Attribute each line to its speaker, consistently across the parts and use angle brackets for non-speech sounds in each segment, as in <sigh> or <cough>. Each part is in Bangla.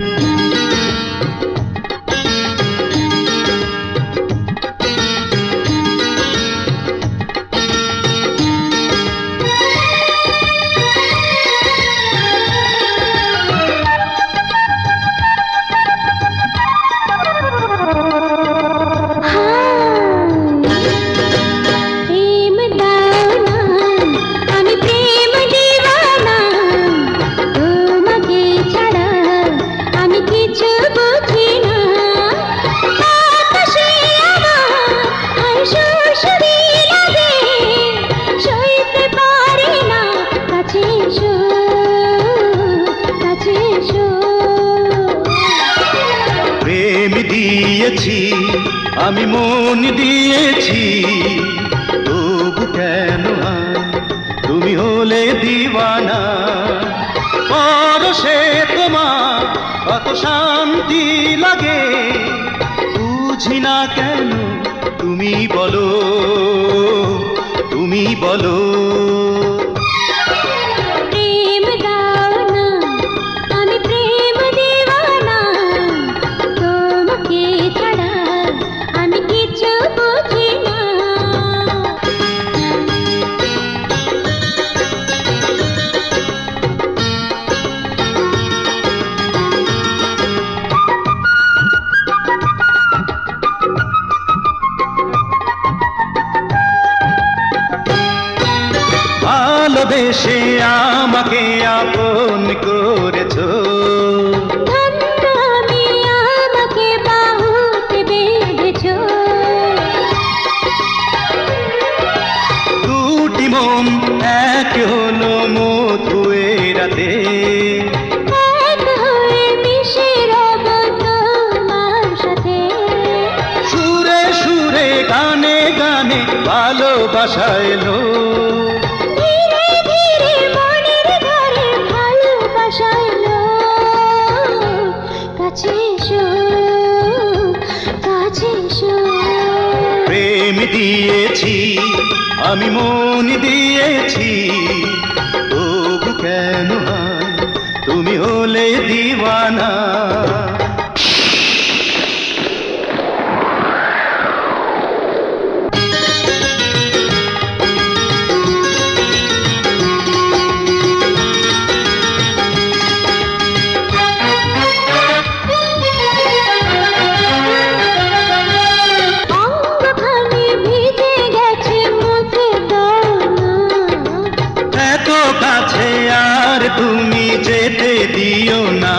Speaker 1: প্রেম <laughs> আমি
Speaker 2: মন দিয়েছি। তবু কেন তুমি হলে দিওয়ানা পরশে তোমার কত শান্তি লাগে। বুঝি না কেন তুমি বলো তুমি বলো। ভালোবেসে আমাকে আপন করেছ। দুটি মন এক হলো রাতে। সুরে সুরে গানে গানে ভালোবাসা এলো।
Speaker 1: কাছে কাছে এসো
Speaker 2: প্রেম দিয়েছি আমি মন দিয়েছি। তবু কেন তুমি হলে দিওয়ানা।
Speaker 1: দিও না।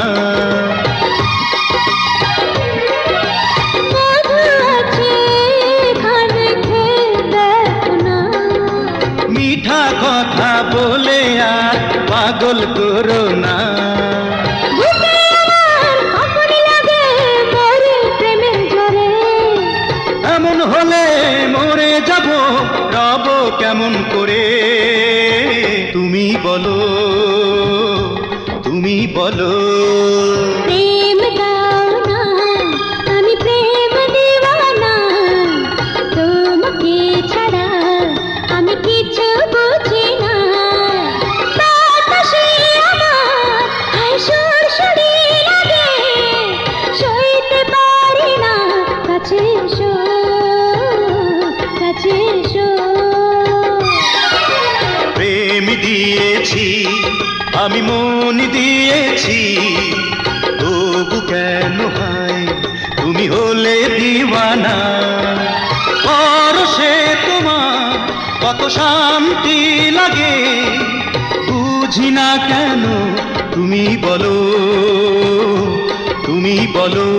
Speaker 2: মিঠা কথা বলে আর পাগল করো না। এমন হলে মরে যাব রব কেমন করে? তুমি বলো। বলো। আমি মন দিয়েছি, তবু কেন হয়? তুমি হলে দিওয়ানা। পরশে তোমার কত শান্তি লাগে, বুঝি না কেন তুমি বলো তুমি বলো।